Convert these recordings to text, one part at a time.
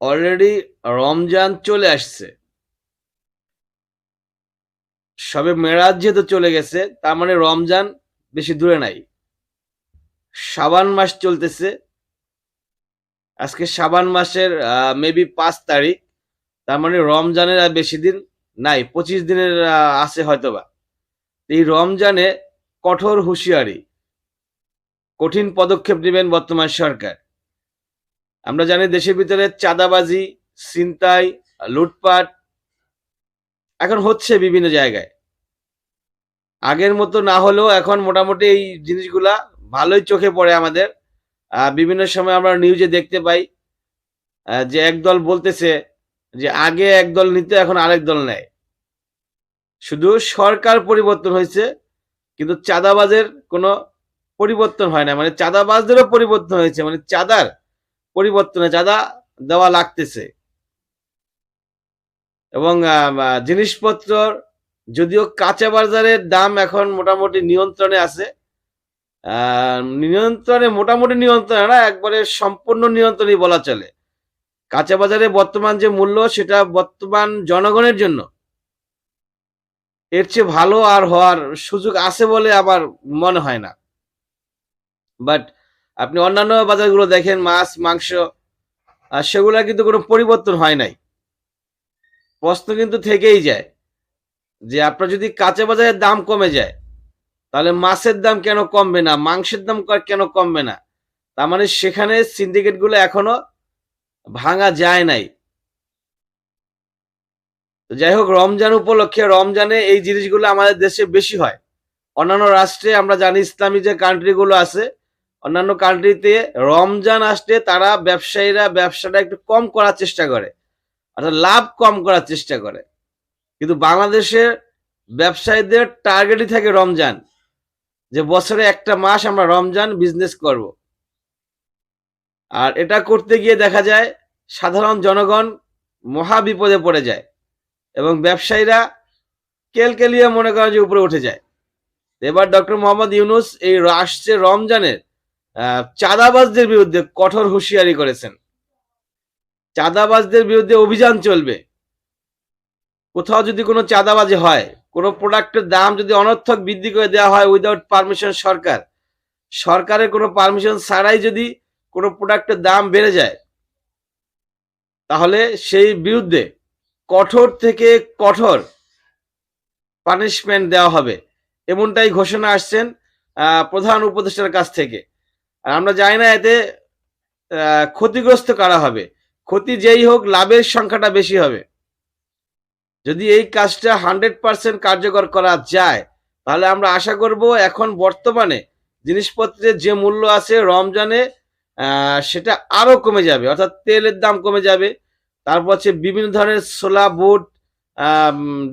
Already Ramzan চলে আসছে। সবে মেরাজ যেহেতু চলে গেছে, তার মানে রমজান বেশি দূরে নাই। সাবান মাস চলতেছে। আজকে সাবান মাসের মেবি পাঁচ তারিখ। তার মানে রমজানের আর বেশি দিন নাই, পঁচিশ দিনের আছে হয়তোবা। এই রমজানে কঠোর হুঁশিয়ারি, কঠিন পদক্ষেপ নেবেন বর্তমান সরকার। আমরা জানি দেশের ভিতরে চাঁদাবাজি, ছিনতাই, লুটপাট এখন হচ্ছে বিভিন্ন জায়গায়। আগের মতো না হলেও এখন মোটামুটি এই জিনিসগুলা ভালোই চোখে পড়ে আমাদের। বিভিন্ন সময় আমরা নিউজে দেখতে পাই যে একদল বলতেছে যে আগে একদল নিতে, এখন আরেক দল নেয়। শুধু সরকার পরিবর্তন হয়েছে, কিন্তু চাঁদাবাজের কোনো পরিবর্তন হয় না। মানে চাঁদাবাজদেরও পরিবর্তন হয়েছে মানে চাঁদার পরিবর্তনে চাঁদা দেওয়া লাগতেছে। এবং জিনিসপত্র যদিও কাঁচা বাজারের দাম এখন মোটামুটি নিয়ন্ত্রণে আছে নিয়ন্ত্রণে মোটামুটি নিয়ন্ত্রণে না, একবারে সম্পূর্ণ নিয়ন্ত্রণই বলা চলে। কাঁচা বাজারে বর্তমান যে মূল্য, সেটা বর্তমান জনগণের জন্য এর চেয়ে ভালো আর হওয়ার সুযোগ আছে বলে আমার মনে হয় না। বাট আপনি অন্যান্য বাজারগুলো দেখেন, মাছ, মাংস, আর সেগুলা কিন্তু কোনো পরিবর্তন হয় নাই। প্রশ্ন কিন্তু থেকেই যায় যে আপনার যদি কাঁচা বাজারের দাম কমে যায়, তাহলে মাছের দাম কেন কমবে না, মাংসের দাম কেন কমবে না? তার মানে সেখানে সিন্ডিকেটগুলো এখনও ভাঙা যায় নাই। যাই হোক, রমজান উপলক্ষে, রমজানে এই জিনিসগুলো আমাদের দেশে বেশি হয়। অন্যান্য রাষ্ট্রে আমরা জানি ইসলামী যে কান্ট্রিগুলো আছে অন্যান্য কান্ট্রিতে রমজান আসলে তারা ব্যবসায়ীরা ব্যবসাটা একটু কম করার চেষ্টা করে, অর্থাৎ লাভ কম করার চেষ্টা করে। কিন্তু বাংলাদেশের ব্যবসায়ীদের টার্গেটই থাকে রমজান, যে বছরে একটা মাস আমরা রমজান বিজনেস করব। আর এটা করতে গিয়ে দেখা যায়, সাধারণ জনগণ মহা বিপদে পড়ে যায় এবং ব্যবসায়ীরা কেলকেলিয়ে মনে করেন যে উপরে উঠে যায়। এবার ডক্টর মোহাম্মদ ইউনুস এই আসছে রমজানের চাঁদাবাজদের বিরুদ্ধে কঠোর হুঁশিয়ারি করেছেন। চাঁদাবাজদের বিরুদ্ধে অভিযান চলবে। কোথাও যদি কোনো চাঁদাবাজি হয়, কোনো প্রোডাক্টের দাম যদি অনর্থক বৃদ্ধি করে দেওয়া হয় উইদাউট পারমিশন সরকার, সরকারের কোনো পারমিশন ছাড়াই যদি কোনো প্রোডাক্টের দাম বেড়ে যায়, তাহলে সেই বিরুদ্ধে কঠোর থেকে কঠোর পানিশমেন্ট দেওয়া হবে। এমনটাই ঘোষণা আসছেন প্রধান উপদেষ্টার কাছ থেকে। আর আমরা জানি না এতে ক্ষতিগ্রস্ত কারা হবে। ক্ষতি যেই হোক, লাভের সংখ্যাটা বেশি হবে। যদি এই কাজটা হান্ড্রেড পার্সেন্ট কার্যকর করা যায়, তাহলে আমরা আশা করব এখন বর্তমানে জিনিসপত্রের যে মূল্য আছে রমজানে সেটা আরও কমে যাবে। অর্থাৎ তেলের দাম কমে যাবে। তারপর হচ্ছে বিভিন্ন ধরনের ছোলা, বুট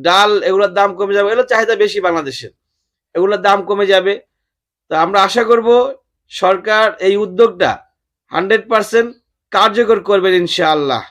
ডাল, এগুলোর দাম কমে যাবে। এগুলো চাহিদা বেশি বাংলাদেশের। এগুলোর দাম কমে যাবে। তো আমরা আশা করব সরকার এই উদ্যোগটা হান্ড্রেড পার্সেন্ট কার্যকর করবেন ইনশাআল্লাহ।